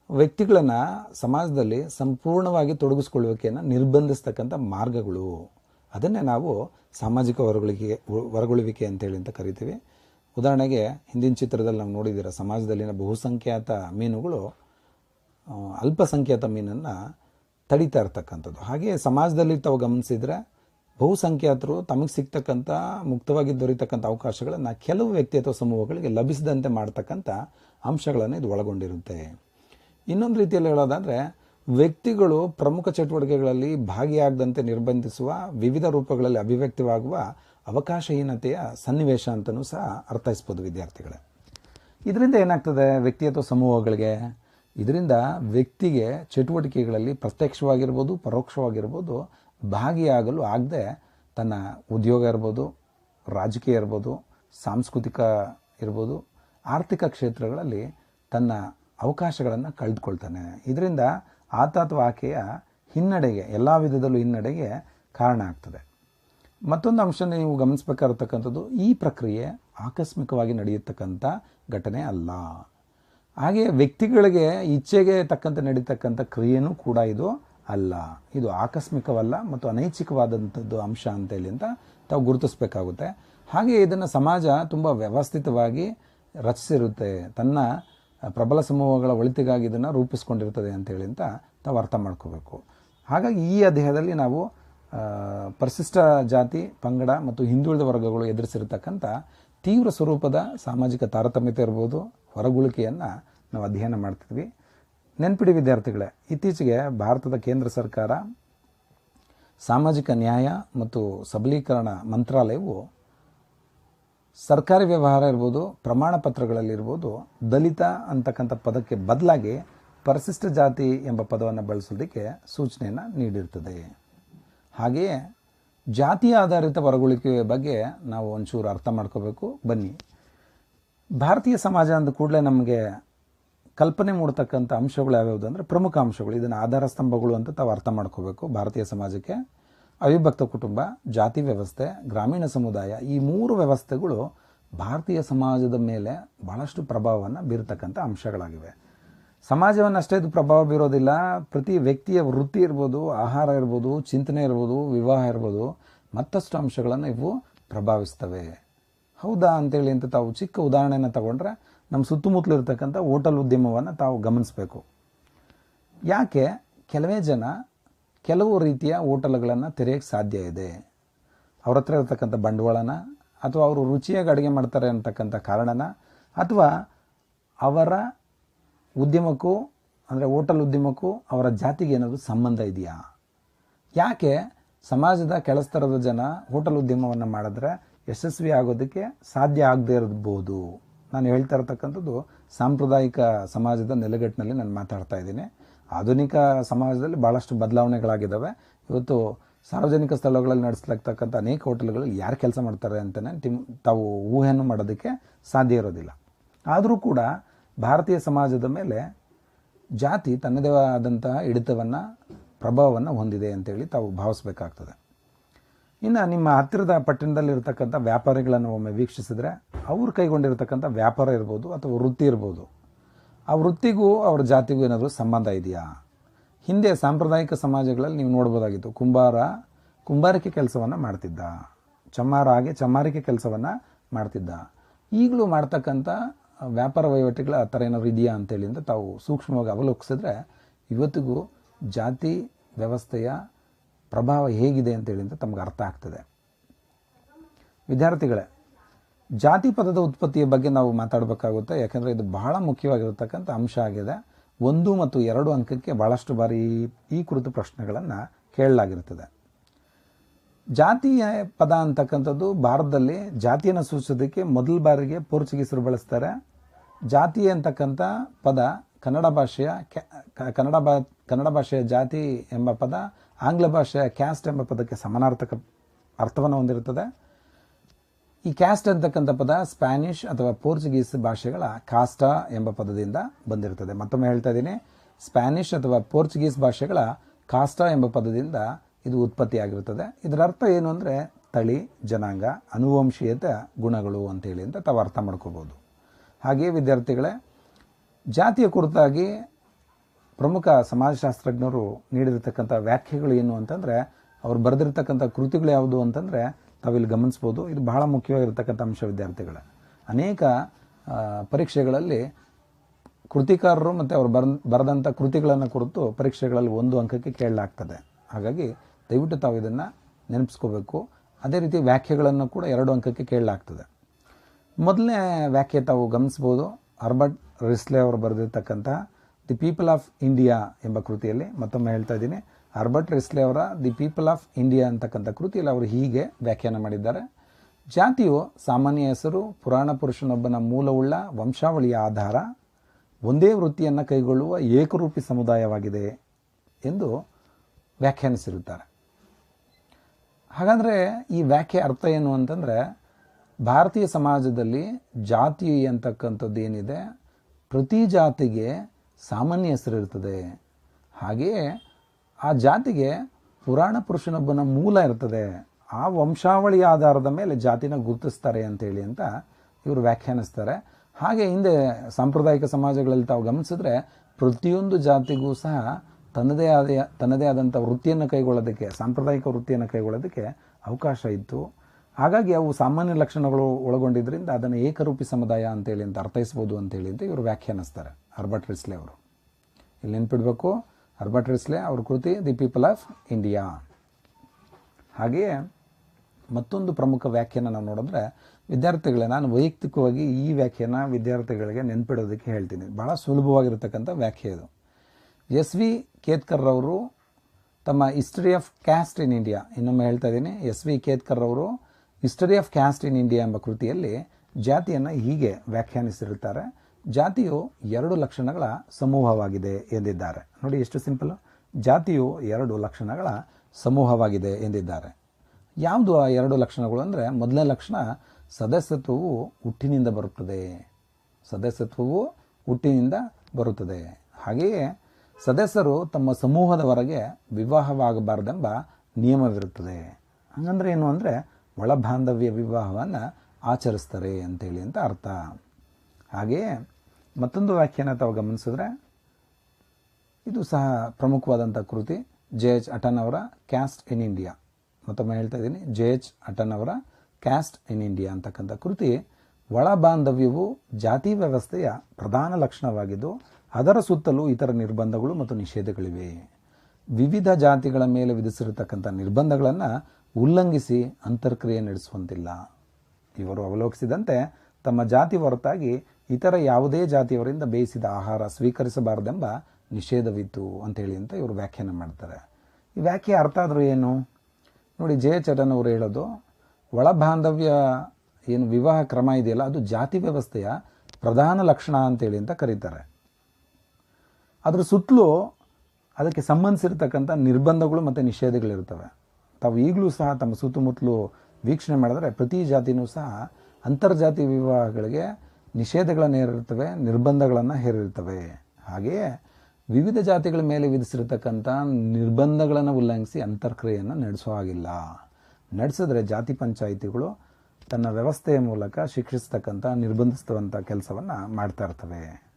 ವ್ಯಕ್ತಿಗಳನ್ನು ಸಮಾಜದಲ್ಲಿ ಸಂಪೂರ್ಣವಾಗಿ ತೊಡಗಿಸ್ಕೊಳ್ಳುವಿಕೆಯನ್ನು ನಿರ್ಬಂಧಿಸ್ತಕ್ಕಂಥ ಮಾರ್ಗಗಳು. ಅದನ್ನೇ ನಾವು ಸಾಮಾಜಿಕ ಹೊರಗುಳಿಕೆ, ಹೊರಗುಳುವಿಕೆ ಅಂತೇಳಿ ಅಂತ ಕರಿತೀವಿ. ಉದಾಹರಣೆಗೆ ಹಿಂದಿನ ಚಿತ್ರದಲ್ಲಿ ನಾವು ನೋಡಿದ್ದೀರ ಸಮಾಜದಲ್ಲಿನ ಬಹುಸಂಖ್ಯಾತ ಮೀನುಗಳು ಅಲ್ಪಸಂಖ್ಯಾತ ಮೀನನ್ನು ತಡಿತಾ ಇರ್ತಕ್ಕಂಥದ್ದು. ಹಾಗೆ ಸಮಾಜದಲ್ಲಿ ತಾವು ಗಮನಿಸಿದರೆ ಬಹುಸಂಖ್ಯಾತರು ತಮಗೆ ಸಿಗ್ತಕ್ಕಂಥ, ಮುಕ್ತವಾಗಿ ದೊರೀತಕ್ಕಂಥ ಅವಕಾಶಗಳನ್ನು ಕೆಲವು ವ್ಯಕ್ತಿ ಅಥವಾ ಸಮೂಹಗಳಿಗೆ ಲಭಿಸದಂತೆ ಮಾಡ್ತಕ್ಕಂಥ ಅಂಶಗಳನ್ನು ಇದು ಒಳಗೊಂಡಿರುತ್ತೆ. ಇನ್ನೊಂದು ರೀತಿಯಲ್ಲಿ ಹೇಳೋದಾದರೆ, ವ್ಯಕ್ತಿಗಳು ಪ್ರಮುಖ ಚಟುವಟಿಕೆಗಳಲ್ಲಿ ಭಾಗಿಯಾಗದಂತೆ ನಿರ್ಬಂಧಿಸುವ, ವಿವಿಧ ರೂಪಗಳಲ್ಲಿ ಅಭಿವ್ಯಕ್ತವಾಗುವ ಅವಕಾಶಹೀನತೆಯ ಸನ್ನಿವೇಶ ಅಂತಲೂ ಸಹ ಅರ್ಥೈಸ್ಬೋದು ವಿದ್ಯಾರ್ಥಿಗಳೇ. ಇದರಿಂದ ಏನಾಗ್ತದೆ? ವ್ಯಕ್ತಿ ಅಥವಾ ಸಮೂಹಗಳಿಗೆ, ಇದರಿಂದ ವ್ಯಕ್ತಿಗೆ ಚಟುವಟಿಕೆಗಳಲ್ಲಿ ಪ್ರತ್ಯಕ್ಷವಾಗಿರ್ಬೋದು, ಪರೋಕ್ಷವಾಗಿರ್ಬೋದು, ಭಾಗಿಯಾಗಲು ಆಗದೆ ತನ್ನ ಉದ್ಯೋಗ ಇರ್ಬೋದು, ರಾಜಕೀಯ ಇರ್ಬೋದು, ಸಾಂಸ್ಕೃತಿಕ ಇರ್ಬೋದು, ಆರ್ಥಿಕ ಕ್ಷೇತ್ರಗಳಲ್ಲಿ ತನ್ನ ಅವಕಾಶಗಳನ್ನು ಕಳೆದುಕೊಳ್ತಾನೆ. ಇದರಿಂದ ಆತ ಅಥವಾ ಆಕೆಯ ಹಿನ್ನಡೆಗೆ, ಎಲ್ಲ ವಿಧದಲ್ಲೂ ಹಿನ್ನಡೆಗೆ ಕಾರಣ ಆಗ್ತದೆ. ಮತ್ತೊಂದು ಅಂಶ ನೀವು ಗಮನಿಸಬೇಕಾಗಿರ್ತಕ್ಕಂಥದ್ದು ಈ ಪ್ರಕ್ರಿಯೆ ಆಕಸ್ಮಿಕವಾಗಿ ನಡೆಯತಕ್ಕಂಥ ಘಟನೆ ಅಲ್ಲ. ಹಾಗೆ ವ್ಯಕ್ತಿಗಳಿಗೆ ಇಚ್ಛೆಗೆ ತಕ್ಕಂತೆ ನಡೀತಕ್ಕಂಥ ಕ್ರಿಯೆನೂ ಕೂಡ ಇದು ಅಲ್ಲ. ಇದು ಆಕಸ್ಮಿಕವಲ್ಲ ಮತ್ತು ಅನೈಚ್ಛಿಕವಾದಂಥದ್ದು ಅಂಶ ಅಂತೇಳಿ ಅಂತ ತಾವು ಗುರುತಿಸಬೇಕಾಗುತ್ತೆ. ಹಾಗೆ ಇದನ್ನು ಸಮಾಜ ತುಂಬ ವ್ಯವಸ್ಥಿತವಾಗಿ ರಚಿಸಿರುತ್ತೆ. ತನ್ನ ಪ್ರಬಲ ಸಮೂಹಗಳ ಒಳಿತಿಗಾಗಿ ಇದನ್ನು ರೂಪಿಸ್ಕೊಂಡಿರ್ತದೆ ಅಂತೇಳಿ ಅಂತ ತಾವು ಅರ್ಥ ಮಾಡ್ಕೋಬೇಕು. ಹಾಗಾಗಿ ಈ ಅಧ್ಯಾಯದಲ್ಲಿ ನಾವು ಪರಿಶಿಷ್ಟ ಜಾತಿ, ಪಂಗಡ ಮತ್ತು ಹಿಂದುಳಿದ ವರ್ಗಗಳು ಎದುರಿಸಿರತಕ್ಕಂಥ ತೀವ್ರ ಸ್ವರೂಪದ ಸಾಮಾಜಿಕ ತಾರತಮ್ಯತೆ ಇರ್ಬೋದು, ಹೊರಗುಳಿಕೆಯನ್ನು ನಾವು ಅಧ್ಯಯನ ಮಾಡ್ತಿದ್ವಿ. ನೆನ್ಪಿಡಿ ವಿದ್ಯಾರ್ಥಿಗಳೇ, ಇತ್ತೀಚೆಗೆ ಭಾರತದ ಕೇಂದ್ರ ಸರ್ಕಾರ ಸಾಮಾಜಿಕ ನ್ಯಾಯ ಮತ್ತು ಸಬಲೀಕರಣ ಮಂತ್ರಾಲಯವು ಸರ್ಕಾರಿ ವ್ಯವಹಾರ ಇರ್ಬೋದು, ಪ್ರಮಾಣ ಪತ್ರಗಳಲ್ಲಿರ್ಬೋದು ದಲಿತ ಅಂತಕ್ಕಂಥ ಪದಕ್ಕೆ ಬದಲಾಗಿ ಪರಿಶಿಷ್ಟ ಜಾತಿ ಎಂಬ ಪದವನ್ನು ಬಳಸೋದಕ್ಕೆ ಸೂಚನೆಯನ್ನು ನೀಡಿರ್ತದೆ. ಹಾಗೆಯೇ ಜಾತಿ ಆಧಾರಿತ ಹೊರಗುಳಿಕೆ ಬಗ್ಗೆ ನಾವು ಒಂಚೂರು ಅರ್ಥ ಮಾಡ್ಕೋಬೇಕು. ಬನ್ನಿ. ಭಾರತೀಯ ಸಮಾಜ ಅಂದ ಕೂಡಲೇ ನಮಗೆ ಕಲ್ಪನೆ ಮೂಡ್ತಕ್ಕಂಥ ಅಂಶಗಳು ಯಾವ್ಯಾವುದು ಅಂದರೆ ಪ್ರಮುಖ ಅಂಶಗಳು. ಇದನ್ನು ಆಧಾರ ಸ್ತಂಭಗಳು ಅಂತ ತಾವು ಅರ್ಥ ಮಾಡ್ಕೋಬೇಕು ಭಾರತೀಯ ಸಮಾಜಕ್ಕೆ. ಅವಿಭಕ್ತ ಕುಟುಂಬ, ಜಾತಿ ವ್ಯವಸ್ಥೆ, ಗ್ರಾಮೀಣ ಸಮುದಾಯ ಈ ಮೂರು ವ್ಯವಸ್ಥೆಗಳು ಭಾರತೀಯ ಸಮಾಜದ ಮೇಲೆ ಬಹಳಷ್ಟು ಪ್ರಭಾವವನ್ನು ಬೀರ್ತಕ್ಕಂಥ ಅಂಶಗಳಾಗಿವೆ. ಸಮಾಜವನ್ನು ಅಷ್ಟೇ ಇದು ಪ್ರಭಾವ ಬೀರೋದಿಲ್ಲ. ಪ್ರತಿ ವ್ಯಕ್ತಿಯ ವೃತ್ತಿ ಇರ್ಬೋದು, ಆಹಾರ ಇರ್ಬೋದು, ಚಿಂತನೆ ಇರ್ಬೋದು, ವಿವಾಹ ಇರ್ಬೋದು, ಮತ್ತಷ್ಟು ಅಂಶಗಳನ್ನು ಇವು ಪ್ರಭಾವಿಸ್ತವೆ. ಹೌದಾ ಅಂತೇಳಿ ಅಂತ ತಾವು ಚಿಕ್ಕ ಉದಾಹರಣೆಯನ್ನು ತಗೊಂಡ್ರೆ ನಮ್ಮ ಸುತ್ತಮುತ್ತಲು ಇರತಕ್ಕಂಥ ಹೋಟೆಲ್ ಉದ್ಯಮವನ್ನು ತಾವು ಗಮನಿಸಬೇಕು. ಯಾಕೆ? ಕೆಲವೇ ಜನ ಕೆಲವು ರೀತಿಯ ಹೋಟೆಲ್ಗಳನ್ನು ತೆರೆಯೋಕ್ಕೆ ಸಾಧ್ಯ ಇದೆ. ಅವ್ರ ಹತ್ರ ಇರತಕ್ಕಂಥ ಬಂಡವಾಳನ ಅಥವಾ ಅವರು ರುಚಿಯಾಗಿ ಅಡುಗೆ ಮಾಡ್ತಾರೆ ಅಂತಕ್ಕಂಥ ಕಾರಣನ ಅಥವಾ ಅವರ ಉದ್ಯಮಕ್ಕೂ, ಅಂದರೆ ಹೋಟೆಲ್ ಉದ್ಯಮಕ್ಕೂ ಅವರ ಜಾತಿಗೆ ಏನಾದರೂ ಸಂಬಂಧ ಇದೆಯಾ? ಯಾಕೆ ಸಮಾಜದ ಕೆಳಸ್ತರದ ಜನ ಹೋಟೆಲ್ ಉದ್ಯಮವನ್ನು ಮಾಡಿದ್ರೆ ಯಶಸ್ವಿ ಆಗೋದಕ್ಕೆ ಸಾಧ್ಯ ಆಗದೇ ಇರಬಹುದು ನಾನು ಹೇಳ್ತಾ ಇರತಕ್ಕಂಥದ್ದು ಸಾಂಪ್ರದಾಯಿಕ ಸಮಾಜದ ನೆಲೆಗಟ್ಟಿನಲ್ಲಿ ನಾನು ಮಾತಾಡ್ತಾ ಇದ್ದೀನಿ. ಆಧುನಿಕ ಸಮಾಜದಲ್ಲಿ ಭಾಳಷ್ಟು ಬದಲಾವಣೆಗಳಾಗಿದ್ದಾವೆ ಇವತ್ತು ಸಾರ್ವಜನಿಕ ಸ್ಥಳಗಳಲ್ಲಿ ನಡೆಸಲಾಗ್ತಕ್ಕಂಥ ಅನೇಕ ಹೋಟೆಲ್ಗಳಲ್ಲಿ ಯಾರು ಕೆಲಸ ಮಾಡ್ತಾರೆ ಅಂತಲೇ ತಿಮ್ ತಾವು ಊಹೆಯನ್ನು ಮಾಡೋದಕ್ಕೆ ಸಾಧ್ಯ ಇರೋದಿಲ್ಲ. ಆದರೂ ಕೂಡ ಭಾರತೀಯ ಸಮಾಜದ ಮೇಲೆ ಜಾತಿ ತನ್ನದೇ ಆದಂತಹ ಹಿಡಿತವನ್ನು, ಪ್ರಭಾವವನ್ನು ಹೊಂದಿದೆ ಅಂತೇಳಿ ತಾವು ಭಾವಿಸ್ಬೇಕಾಗ್ತದೆ. ಇನ್ನು ನಿಮ್ಮ ಹತ್ತಿರದ ಪಟ್ಟಣದಲ್ಲಿರ್ತಕ್ಕಂಥ ವ್ಯಾಪಾರಿಗಳನ್ನು ಒಮ್ಮೆ ವೀಕ್ಷಿಸಿದ್ರೆ ಅವ್ರು ಕೈಗೊಂಡಿರ್ತಕ್ಕಂಥ ವ್ಯಾಪಾರ ಇರ್ಬೋದು ಅಥವಾ ವೃತ್ತಿ ಇರ್ಬೋದು. ಆ ವೃತ್ತಿಗೂ ಅವ್ರ ಜಾತಿಗೂ ಏನಾದರೂ ಸಂಬಂಧ ಇದೆಯಾ? ಹಿಂದೆ ಸಾಂಪ್ರದಾಯಿಕ ಸಮಾಜಗಳಲ್ಲಿ ನೀವು ನೋಡ್ಬೋದಾಗಿತ್ತು, ಕುಂಬಾರ ಕುಂಬಾರಿಕೆ ಕೆಲಸವನ್ನು ಮಾಡ್ತಿದ್ದ, ಚಮ್ಮಾರ ಹಾಗೆ ಚಮ್ಮಾರಿಕೆ ಕೆಲಸವನ್ನು ಮಾಡ್ತಿದ್ದ. ಈಗಲೂ ಮಾಡ್ತಕ್ಕಂಥ ವ್ಯಾಪಾರ ವಹಿವಾಟುಗಳ ಆ ಥರ ಏನಾದ್ರು ಇದೆಯಾ ಅಂತೇಳಿ ಅಂತ ತಾವು ಸೂಕ್ಷ್ಮವಾಗಿ ಅವಲೋಕಿಸಿದ್ರೆ ಇವತ್ತಿಗೂ ಜಾತಿ, ವ್ಯವಸ್ಥೆಯ ಪ್ರಭಾವ ಹೇಗಿದೆ ಅಂತೇಳಿ ಅಂತ ತಮಗೆ ಅರ್ಥ ಆಗ್ತದೆ. ವಿದ್ಯಾರ್ಥಿಗಳೇ, ಜಾತಿ ಪದದ ಉತ್ಪತ್ತಿಯ ಬಗ್ಗೆ ನಾವು ಮಾತಾಡಬೇಕಾಗುತ್ತೆ. ಯಾಕೆಂದರೆ ಇದು ಬಹಳ ಮುಖ್ಯವಾಗಿರತಕ್ಕಂಥ ಅಂಶ ಆಗಿದೆ. ಒಂದು ಮತ್ತು ಎರಡು ಅಂಕಕ್ಕೆ ಭಾಳಷ್ಟು ಬಾರಿ ಈ- ಕುರಿತು ಪ್ರಶ್ನೆಗಳನ್ನು ಕೇಳಲಾಗಿರ್ತದೆ. ಜಾತಿಯ ಪದ ಅಂತಕ್ಕಂಥದ್ದು ಭಾರತದಲ್ಲಿ ಜಾತಿಯನ್ನು ಸೂಚಿಸೋದಕ್ಕೆ ಮೊದಲ ಬಾರಿಗೆ ಪೋರ್ಚುಗೀಸರು ಬಳಸ್ತಾರೆ. ಜಾತಿ ಅಂತಕ್ಕಂಥ ಪದ ಕನ್ನಡ ಭಾಷೆಯ ಕನ್ನಡ ಕನ್ನಡ ಭಾಷೆಯ ಜಾತಿ ಎಂಬ ಪದ ಆಂಗ್ಲ ಭಾಷೆಯ ಕ್ಯಾಸ್ಟ್ ಎಂಬ ಪದಕ್ಕೆ ಸಮಾನಾರ್ಥಕ ಅರ್ಥವನ್ನು ಹೊಂದಿರುತ್ತದೆ. ಈ ಕ್ಯಾಸ್ಟ್ ಅಂತಕ್ಕಂಥ ಪದ ಸ್ಪ್ಯಾನಿಷ್ ಅಥವಾ ಪೋರ್ಚುಗೀಸ್ ಭಾಷೆಗಳ ಕಾಸ್ಟಾ ಎಂಬ ಪದದಿಂದ ಬಂದಿರುತ್ತದೆ. ಮತ್ತೊಮ್ಮೆ ಹೇಳ್ತಾ ಇದ್ದೀನಿ, ಸ್ಪ್ಯಾನಿಷ್ ಅಥವಾ ಪೋರ್ಚುಗೀಸ್ ಭಾಷೆಗಳ ಕಾಸ್ಟಾ ಎಂಬ ಪದದಿಂದ ಇದು ಉತ್ಪತ್ತಿಯಾಗಿರುತ್ತದೆ. ಇದರ ಅರ್ಥ ಏನು ಅಂದರೆ ತಳಿ, ಜನಾಂಗ, ಅನುವಂಶೀಯತೆ ಗುಣಗಳು ಅಂತೇಳಿ ಅಂತ ತಾವು ಅರ್ಥ ಮಾಡ್ಕೋಬೋದು ಹಾಗೆಯೇ ವಿದ್ಯಾರ್ಥಿಗಳೇ, ಜಾತಿಯ ಕುರಿತಾಗಿ ಪ್ರಮುಖ ಸಮಾಜಶಾಸ್ತ್ರಜ್ಞರು ನೀಡಿರ್ತಕ್ಕಂಥ ವ್ಯಾಖ್ಯೆಗಳು ಏನು ಅಂತಂದರೆ, ಅವ್ರು ಬರೆದಿರ್ತಕ್ಕಂಥ ಕೃತಿಗಳು ಯಾವುದು ಅಂತಂದರೆ ತಾವಿಲ್ಲಿ ಗಮನಿಸ್ಬೋದು. ಇದು ಬಹಳ ಮುಖ್ಯವಾಗಿರ್ತಕ್ಕಂಥ ಅಂಶ ವಿದ್ಯಾರ್ಥಿಗಳ. ಅನೇಕ ಪರೀಕ್ಷೆಗಳಲ್ಲಿ ಕೃತಿಕಾರರು ಮತ್ತು ಅವರು ಬರ್, ಬರೆದಂಥ ಕೃತಿಗಳನ್ನು ಕುರಿತು ಪರೀಕ್ಷೆಗಳಲ್ಲಿ ಒಂದು ಅಂಕಕ್ಕೆ ಕೇಳಲಾಗ್ತದೆ. ಹಾಗಾಗಿ ದಯವಿಟ್ಟು ತಾವು ಇದನ್ನು ನೆನಪಿಸ್ಕೋಬೇಕು. ಅದೇ ರೀತಿ ವ್ಯಾಖ್ಯೆಗಳನ್ನು ಕೂಡ ಎರಡು ಅಂಕಕ್ಕೆ ಕೇಳಲಾಗ್ತದೆ. ಮೊದಲನೇ ವ್ಯಾಖ್ಯೆ ತಾವು ಗಮನಿಸ್ಬೋದು ಅರ್ಬರ್ಟ್ ರಿಸ್ಲೆ ಅವರು ಬರೆದಿರ್ತಕ್ಕಂಥ ದಿ ಪೀಪಲ್ ಆಫ್ ಇಂಡಿಯಾ ಎಂಬ ಕೃತಿಯಲ್ಲಿ ಮತ್ತೊಮ್ಮೆ ಹೇಳ್ತಾ ಇದ್ದೀನಿ. ಅರ್ಬರ್ಟ್ ರಿಸ್ಲೆ ಅವರ ದಿ ಪೀಪಲ್ ಆಫ್ ಇಂಡಿಯಾ ಅಂತಕ್ಕಂಥ ಕೃತಿಯಲ್ಲಿ ಅವರು ಹೀಗೆ ವ್ಯಾಖ್ಯಾನ ಮಾಡಿದ್ದಾರೆ. ಜಾತಿಯು ಸಾಮಾನ್ಯ ಹೆಸರು, ಪುರಾಣ ಪುರುಷನೊಬ್ಬನ ಮೂಲವುಳ್ಳ ವಂಶಾವಳಿಯ ಆಧಾರ, ಒಂದೇ ವೃತ್ತಿಯನ್ನು ಕೈಗೊಳ್ಳುವ ಏಕರೂಪಿ ಸಮುದಾಯವಾಗಿದೆ ಎಂದು ವ್ಯಾಖ್ಯಾನಿಸಿರುತ್ತಾರೆ. ಹಾಗಾದರೆ ಈ ವ್ಯಾಖ್ಯೆ ಅರ್ಥ ಏನು ಅಂತಂದರೆ ಭಾರತೀಯ ಸಮಾಜದಲ್ಲಿ ಜಾತಿ ಅಂತಕ್ಕಂಥದ್ದು ಏನಿದೆ, ಪ್ರತಿ ಜಾತಿಗೆ ಸಾಮಾನ್ಯ ಹೆಸರಿರ್ತದೆ ಹಾಗೆಯೇ ಆ ಜಾತಿಗೆ ಪುರಾಣ ಪುರುಷನೊಬ್ಬನ ಮೂಲ ಇರ್ತದೆ. ಆ ವಂಶಾವಳಿ ಆಧಾರದ ಮೇಲೆ ಜಾತಿನ ಗುರುತಿಸ್ತಾರೆ ಅಂತೇಳಿ ಅಂತ ಇವರು ವ್ಯಾಖ್ಯಾನಿಸ್ತಾರೆ. ಹಾಗೆ ಹಿಂದೆ ಸಾಂಪ್ರದಾಯಿಕ ಸಮಾಜಗಳಲ್ಲಿ ತಾವು ಗಮನಿಸಿದ್ರೆ ಪ್ರತಿಯೊಂದು ಜಾತಿಗೂ ಸಹ ತನ್ನದೇ ಆದ, ತನ್ನದೇ ಆದಂಥ ವೃತ್ತಿಯನ್ನು ಕೈಗೊಳ್ಳೋದಕ್ಕೆ, ಸಾಂಪ್ರದಾಯಿಕ ವೃತ್ತಿಯನ್ನು ಕೈಗೊಳ್ಳೋದಕ್ಕೆ ಅವಕಾಶ ಇತ್ತು. ಹಾಗಾಗಿ ಅವು ಸಾಮಾನ್ಯ ಲಕ್ಷಣಗಳು ಒಳಗೊಂಡಿದ್ದರಿಂದ ಅದನ್ನು ಏಕರೂಪಿ ಸಮುದಾಯ ಅಂತೇಳಿ ಅಂತ ಅರ್ಥೈಸ್ಬೋದು ಅಂತೇಳಿ ಅಂತ ಇವರು ವ್ಯಾಖ್ಯಾನಿಸ್ತಾರೆ. ಅರ್ಬರ್ಟ್ ರಿಸ್ಲೆ ಅವರು. ಇಲ್ಲಿ ನೆನ್ಪಿಡ್ಬೇಕು ಅರ್ಬರ್ಟ್ ರಿಸ್ಲೆ ಅವ್ರ ಕೃತಿ, ದಿ ಪೀಪಲ್ ಆಫ್ ಇಂಡಿಯಾ ಹಾಗೆಯೇ ಮತ್ತೊಂದು ಪ್ರಮುಖ ವ್ಯಾಖ್ಯಾನ ನಾವು ನೋಡಿದ್ರೆ ವಿದ್ಯಾರ್ಥಿಗಳೇ, ನಾನು ವೈಯಕ್ತಿಕವಾಗಿ ಈ ವ್ಯಾಖ್ಯಾನ ವಿದ್ಯಾರ್ಥಿಗಳಿಗೆ ನೆನ್ಪಿಡೋದಕ್ಕೆ ಹೇಳ್ತೀನಿ. ಭಾಳ ಸುಲಭವಾಗಿರ್ತಕ್ಕಂಥ ವ್ಯಾಖ್ಯೆ ಇದು. ಎಸ್ ವಿ ಕೇತ್ಕರ್ ಅವರು ತಮ್ಮ history of caste in India ಇನ್ನೊಮ್ಮೆ ಹೇಳ್ತಾ ಇದ್ದೀನಿ. ಎಸ್ ವಿ ಕೇತ್ಕರ್ ಅವರು history of caste in India ಎಂಬ ಕೃತಿಯಲ್ಲಿ ಜಾತಿಯನ್ನು ಹೀಗೆ ವ್ಯಾಖ್ಯಾನಿಸಿರುತ್ತಾರೆ. ಜಾತಿಯು ಎರಡು ಲಕ್ಷಣಗಳ ಸಮೂಹವಾಗಿದೆ ಎಂದಿದ್ದಾರೆ. ನೋಡಿ ಎಷ್ಟು ಸಿಂಪಲ್. ಜಾತಿಯು ಎರಡು ಲಕ್ಷಣಗಳ ಸಮೂಹವಾಗಿದೆ ಎಂದಿದ್ದಾರೆ. ಯಾವುದು ಆ ಎರಡು ಲಕ್ಷಣಗಳು ಅಂದರೆ ಮೊದಲನೇ ಲಕ್ಷಣ ಸದಸ್ಯತ್ವವು ಹುಟ್ಟಿನಿಂದ ಬರುತ್ತದೆ. ಸದಸ್ಯತ್ವವು ಹುಟ್ಟಿನಿಂದ ಬರುತ್ತದೆ. ಹಾಗೆಯೇ ಸದಸ್ಯರು ತಮ್ಮ ಸಮೂಹದವರೆಗೆ ವಿವಾಹವಾಗಬಾರದೆಂಬ ನಿಯಮವಿರುತ್ತದೆ. ಹಂಗಂದ್ರೆ ಏನು ಅಂದರೆ ಒಳಬಾಂಧವ್ಯ ವಿವಾಹವನ್ನು ಆಚರಿಸ್ತಾರೆ ಅಂತೇಳಿ ಅಂತ ಅರ್ಥ. ಹಾಗೆಯೇ ಮತ್ತೊಂದು ವ್ಯಾಖ್ಯಾನ ತಾವು ಗಮನಿಸಿದ್ರೆ, ಇದು ಸಹ ಪ್ರಮುಖವಾದಂಥ ಕೃತಿ, ಜೆ ಎಚ್ ಅಟನ್ ಅವರ ಕ್ಯಾಸ್ಟ್ ಇನ್ ಇಂಡಿಯಾ ಮತ್ತೊಮ್ಮೆ ಹೇಳ್ತಾ ಇದ್ದೀನಿ, ಜೆ ಎಚ್ ಅಟನ್ ಅವರ ಕ್ಯಾಸ್ಟ್ ಇನ್ ಇಂಡಿಯಾ ಅಂತಕ್ಕಂಥ ಕೃತಿ ಒಳ ಬಾಂಧವ್ಯವು ಜಾತಿ ವ್ಯವಸ್ಥೆಯ ಪ್ರಧಾನ ಲಕ್ಷಣವಾಗಿದ್ದು, ಅದರ ಸುತ್ತಲೂ ಇತರ ನಿರ್ಬಂಧಗಳು ಮತ್ತು ನಿಷೇಧಗಳಿವೆ. ವಿವಿಧ ಜಾತಿಗಳ ಮೇಲೆ ವಿಧಿಸಿರತಕ್ಕಂಥ ನಿರ್ಬಂಧಗಳನ್ನು ಉಲ್ಲಂಘಿಸಿ ಅಂತರ್ಕ್ರಿಯೆ ನಡೆಸುವಂತಿಲ್ಲ. ಇವರು ಅವಲೋಕಿಸಿದಂತೆ ತಮ್ಮ ಜಾತಿ ಹೊರತಾಗಿ ಇತರ ಯಾವುದೇ ಜಾತಿಯವರಿಂದ ಬೇಯಿಸಿದ ಆಹಾರ ಸ್ವೀಕರಿಸಬಾರದೆಂಬ ನಿಷೇಧವಿತ್ತು ಅಂತೇಳಿ ಅಂತ ಇವರು ವ್ಯಾಖ್ಯಾನ ಮಾಡ್ತಾರೆ. ಈ ವ್ಯಾಖ್ಯೆ ಅರ್ಥ ಆದರೂ ಏನು? ನೋಡಿ ಜಯ ಚಟನ್ ಅವರು ಹೇಳೋದು, ಒಳ ಬಾಂಧವ್ಯ ಏನು ವಿವಾಹ ಕ್ರಮ ಇದೆಯಲ್ಲ, ಅದು ಜಾತಿ ವ್ಯವಸ್ಥೆಯ ಪ್ರಧಾನ ಲಕ್ಷಣ ಅಂತೇಳಿ ಅಂತ ಕರೀತಾರೆ. ಅದರ ಸುತ್ತಲೂ ಅದಕ್ಕೆ ಸಂಬಂಧಿಸಿರ್ತಕ್ಕಂಥ ನಿರ್ಬಂಧಗಳು ಮತ್ತು ನಿಷೇಧಗಳಿರ್ತವೆ. ತಾವು ಈಗಲೂ ಸಹ ತಮ್ಮ ಸುತ್ತಮುತ್ತಲು ವೀಕ್ಷಣೆ ಮಾಡಿದ್ರೆ ಪ್ರತಿ ಜಾತಿನೂ ಸಹ ಅಂತರ್ಜಾತಿ ವಿವಾಹಗಳಿಗೆ ನಿಷೇಧಗಳನ್ನು ಹೇರಿರ್ತವೆ, ನಿರ್ಬಂಧಗಳನ್ನು ಹೇರಿರ್ತವೆ. ಹಾಗೆಯೇ ವಿವಿಧ ಜಾತಿಗಳ ಮೇಲೆ ವಿಧಿಸಿರತಕ್ಕಂಥ ನಿರ್ಬಂಧಗಳನ್ನು ಉಲ್ಲಂಘಿಸಿ ಅಂತರ್ಕ್ರಿಯೆಯನ್ನು ನಡೆಸೋ ಹಾಗಿಲ್ಲ. ನಡೆಸಿದ್ರೆ ಜಾತಿ ಪಂಚಾಯಿತಿಗಳು ತನ್ನ ವ್ಯವಸ್ಥೆಯ ಮೂಲಕ ಶಿಕ್ಷಿಸ್ತಕ್ಕಂಥ ನಿರ್ಬಂಧಿಸ್ತವಂಥ ಕೆಲಸವನ್ನು ಮಾಡ್ತಾ ಇರ್ತವೆ.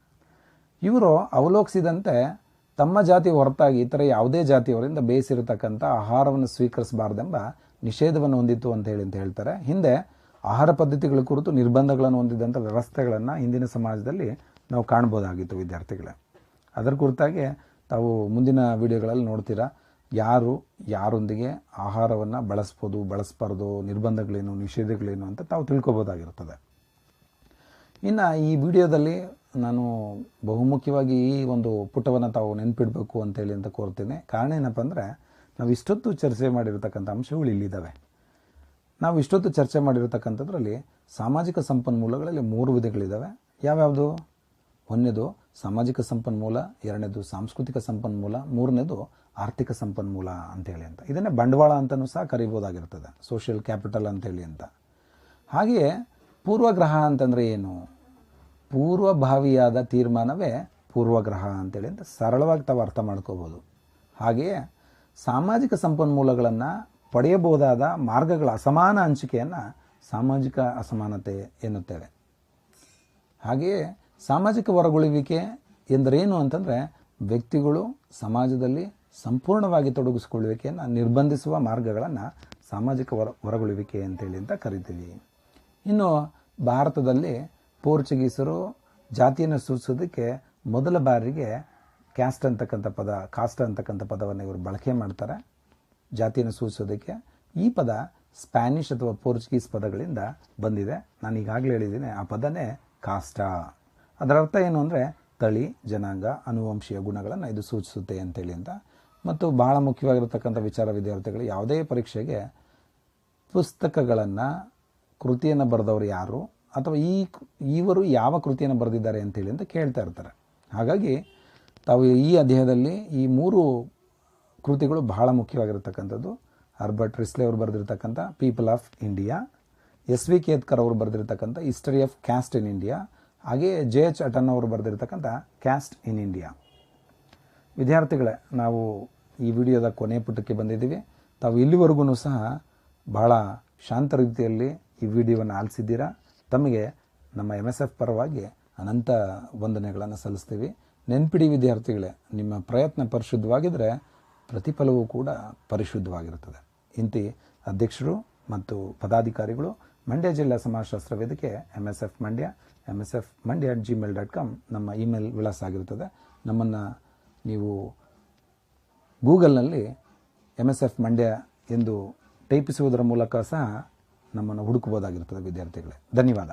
ಇವರು ಅವಲೋಕಿಸಿದಂತೆ ತಮ್ಮ ಜಾತಿ ಹೊರತಾಗಿ ಇತರ ಯಾವುದೇ ಜಾತಿಯವರಿಂದ ಬೇಯಿಸಿರತಕ್ಕಂಥ ಆಹಾರವನ್ನು ಸ್ವೀಕರಿಸಬಾರ್ದೆಂಬ ನಿಷೇಧವನ್ನು ಹೊಂದಿತ್ತು ಅಂತ ಹೇಳಿ ಅಂತ ಹೇಳ್ತಾರೆ. ಹಿಂದೆ ಆಹಾರ ಪದ್ಧತಿಗಳ ಕುರಿತು ನಿರ್ಬಂಧಗಳನ್ನು ಹೊಂದಿದಂಥ ವ್ಯವಸ್ಥೆಗಳನ್ನು ಹಿಂದಿನ ಸಮಾಜದಲ್ಲಿ ನಾವು ಕಾಣ್ಬೋದಾಗಿತ್ತು ವಿದ್ಯಾರ್ಥಿಗಳೇ. ಅದರ ಕುರಿತಾಗಿ ತಾವು ಮುಂದಿನ ವಿಡಿಯೋಗಳಲ್ಲಿ ನೋಡ್ತೀರಾ, ಯಾರು ಯಾರೊಂದಿಗೆ ಆಹಾರವನ್ನು ಬಳಸ್ಬೋದು, ಬಳಸಬಾರ್ದು, ನಿರ್ಬಂಧಗಳೇನು, ನಿಷೇಧಗಳೇನು ಅಂತ ತಾವು ತಿಳ್ಕೊಬೋದಾಗಿರ್ತದೆ ಇನ್ನು ಈ ವಿಡಿಯೋದಲ್ಲಿ ನಾನು ಬಹುಮುಖ್ಯವಾಗಿ ಈ ಒಂದು ಪುಟವನ್ನು ತಾವು ನೆನಪಿಡಬೇಕು ಅಂತೇಳಿ ಅಂತ ಕೋರ್ತೀನಿ. ಕಾರಣ ಏನಪ್ಪ ಅಂದರೆ, ನಾವು ಇಷ್ಟೊತ್ತು ಚರ್ಚೆ ಮಾಡಿರತಕ್ಕಂಥ ಅಂಶಗಳು ಇಲ್ಲಿದ್ದಾವೆ ನಾವು ಇಷ್ಟೊತ್ತು ಚರ್ಚೆ ಮಾಡಿರತಕ್ಕಂಥದ್ರಲ್ಲಿ ಸಾಮಾಜಿಕ ಸಂಪನ್ಮೂಲಗಳಲ್ಲಿ ಮೂರು ವಿಧಗಳಿದ್ದಾವೆ ಯಾವ್ಯಾವುದು? ಒಂದನೇದು ಸಾಮಾಜಿಕ ಸಂಪನ್ಮೂಲ, ಎರಡನೇದು ಸಾಂಸ್ಕೃತಿಕ ಸಂಪನ್ಮೂಲ, ಮೂರನೇದು ಆರ್ಥಿಕ ಸಂಪನ್ಮೂಲ ಅಂತೇಳಿ ಅಂತ. ಇದನ್ನೇ ಬಂಡವಾಳ ಅಂತಲೂ ಸಹ ಕರಿಬೋದಾಗಿರ್ತದೆ, ಸೋಷಿಯಲ್ ಕ್ಯಾಪಿಟಲ್ ಅಂತೇಳಿ ಅಂತ. ಹಾಗೆಯೇ ಪೂರ್ವಗ್ರಹ ಅಂತಂದರೆ ಏನು? ಪೂರ್ವಭಾವಿಯಾದ ತೀರ್ಮಾನವೇ ಪೂರ್ವಗ್ರಹ ಅಂತೇಳಿ ಅಂತ ಸರಳವಾಗಿ ತಾವು ಅರ್ಥ ಮಾಡ್ಕೋಬೋದು. ಹಾಗೆಯೇ ಸಾಮಾಜಿಕ ಸಂಪನ್ಮೂಲಗಳನ್ನು ಪಡೆಯಬಹುದಾದ ಮಾರ್ಗಗಳ ಅಸಮಾನ ಹಂಚಿಕೆಯನ್ನು ಸಾಮಾಜಿಕ ಅಸಮಾನತೆ ಎನ್ನುತ್ತೇವೆ. ಹಾಗೆಯೇ ಸಾಮಾಜಿಕ ಹೊರಗುಳುವಿಕೆ ಎಂದರೇನು ಅಂತಂದರೆ ವ್ಯಕ್ತಿಗಳು ಸಮಾಜದಲ್ಲಿ ಸಂಪೂರ್ಣವಾಗಿ ತೊಡಗಿಸಿಕೊಳ್ಳುವಿಕೆಯನ್ನು ನಿರ್ಬಂಧಿಸುವ ಮಾರ್ಗಗಳನ್ನು ಸಾಮಾಜಿಕ ಹೊರ, ಹೊರಗುಳುವಿಕೆ ಅಂತೇಳಿ ಅಂತ ಕರಿತೀವಿ. ಇನ್ನು ಭಾರತದಲ್ಲಿ ಪೋರ್ಚುಗೀಸರು ಜಾತಿಯನ್ನು ಸೂಚಿಸೋದಕ್ಕೆ ಮೊದಲ ಬಾರಿಗೆ ಕ್ಯಾಸ್ಟ್ ಅಂತಕ್ಕಂಥ ಪದ ಕಾಸ್ಟ್ ಅಂತಕ್ಕಂಥ ಪದವನ್ನು ಇವರು ಬಳಕೆ ಮಾಡ್ತಾರೆ. ಜಾತಿಯನ್ನು ಸೂಚಿಸೋದಕ್ಕೆ ಈ ಪದ ಸ್ಪ್ಯಾನಿಷ್ ಅಥವಾ ಪೋರ್ಚುಗೀಸ್ ಪದಗಳಿಂದ ಬಂದಿದೆ. ನಾನು ಈಗಾಗಲೇ ಹೇಳಿದ್ದೀನಿ, ಆ ಪದನೇ ಕಾಸ್ಟಾ ಅದರ ಅರ್ಥ ಏನು ಅಂದರೆ ತಳಿ, ಜನಾಂಗ, ಅನುವಂಶೀಯ ಗುಣಗಳನ್ನು ಇದು ಸೂಚಿಸುತ್ತೆ ಅಂತೇಳಿ ಅಂತ. ಮತ್ತು ಬಹಳ ಮುಖ್ಯವಾಗಿರತಕ್ಕಂಥ ವಿಚಾರ ವಿದ್ಯಾರ್ಥಿಗಳು ಯಾವುದೇ ಪರೀಕ್ಷೆಗೆ ಪುಸ್ತಕಗಳನ್ನು, ಕೃತಿಯನ್ನು ಬರೆದವರು ಯಾರು? ಅಥವಾ ಈ ಇವರು ಯಾವ ಕೃತಿಯನ್ನು ಬರೆದಿದ್ದಾರೆ ಅಂತೇಳಿ ಅಂತ ಕೇಳ್ತಾ ಇರ್ತಾರೆ. ಹಾಗಾಗಿ ತಾವು ಈ ಅಧ್ಯಾಯದಲ್ಲಿ ಈ ಮೂರು ಕೃತಿಗಳು ಬಹಳ ಮುಖ್ಯವಾಗಿರತಕ್ಕಂಥದ್ದು. ಹರ್ಬರ್ಟ್ ರಿಸ್ಲೆ ಅವರು ಬರೆದಿರ್ತಕ್ಕಂಥ people of India, S V Ketkar ಅವರು ಬರೆದಿರ್ತಕ್ಕಂಥ history of caste in India, ಹಾಗೆ ಜೆ ಎಚ್ ಅಟನ್ ಅವರು ಬರೆದಿರ್ತಕ್ಕಂಥ ಕ್ಯಾಸ್ಟ್ ಇನ್ ಇಂಡಿಯಾ. ವಿದ್ಯಾರ್ಥಿಗಳೇ, ನಾವು ಈ ವಿಡಿಯೋದ ಕೊನೆ ಪುಟಕ್ಕೆ ಬಂದಿದ್ದೀವಿ. ತಾವು ಇಲ್ಲಿವರೆಗೂ ಸಹ ಬಹಳ ಶಾಂತ ರೀತಿಯಲ್ಲಿ ಈ ವಿಡಿಯೋವನ್ನು ಆಲಿಸಿದ್ದೀರಾ? ತಮಗೆ ನಮ್ಮ ಎಂ ಎಸ್ ಎಫ್ ಪರವಾಗಿ ಅನಂತ ವಂದನೆಗಳನ್ನು ಸಲ್ಲಿಸ್ತೀವಿ. ನೆನ್ಪಿಡಿ ವಿದ್ಯಾರ್ಥಿಗಳೇ, ನಿಮ್ಮ ಪ್ರಯತ್ನ ಪರಿಶುದ್ಧವಾಗಿದ್ದರೆ ಪ್ರತಿಫಲವೂ ಕೂಡ ಪರಿಶುದ್ಧವಾಗಿರುತ್ತದೆ. ಇಂತಿ ಅಧ್ಯಕ್ಷರು ಮತ್ತು ಪದಾಧಿಕಾರಿಗಳು ಮಂಡ್ಯ ಜಿಲ್ಲಾ ಸಮಾಜಶಾಸ್ತ್ರ ವೇದಿಕೆ M S F Mandya M S F Mandya at Gmail dot com ನಮ್ಮ ಇಮೇಲ್ ವಿಳಾಸ ಆಗಿರುತ್ತದೆ. ನಮ್ಮನ್ನು ನೀವು ಗೂಗಲ್ನಲ್ಲಿ ಎಂ ಎಸ್ ಎಫ್ ಮಂಡ್ಯ ಎಂದು ಟೈಪಿಸುವುದರ ಮೂಲಕ ಸಹ ನಮ್ಮನ್ನು ಹುಡುಕಬಹುದಾಗಿರ್ತದೆ ವಿದ್ಯಾರ್ಥಿಗಳೇ. ಧನ್ಯವಾದ.